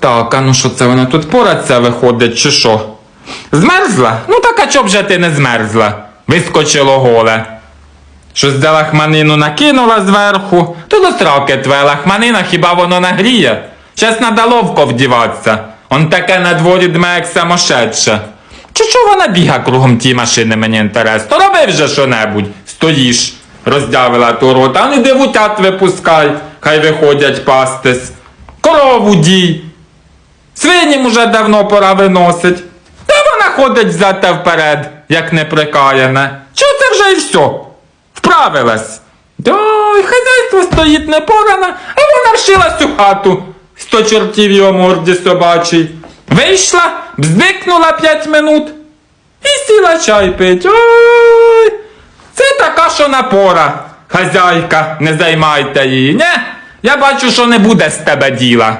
Так, а ну що це вона тут пораться виходить, чи що? Змерзла? Ну так а чоб же ти не змерзла? Вискочило голе. Щось де лахманину накинула зверху, то до сраки твоя лахманина, хіба воно нагріє? Щас надо ловко вдіватися. Он таке на дворі дме, як самошедше. Чи що вона біга кругом ті машини, мені інтересно? Роби вже що-небудь. Стоїш, роздявила ту рота, а не дивутят випускай, хай виходять пастись. Корову дій. Свинім уже давно пора виносить. Та вона ходить взад та вперед, як неприкаяне. Чого це вже і все? Вправилась. Ой, хазяйство стоїть непоране, а вона вшила всю хату. Сто чортів його морді собачий. Вийшла, бздикнула п'ять минут і сіла чай пить. Ой, це така, що напора. Хазяйка, не займайте її. Не, я бачу, що не буде з тебе діла.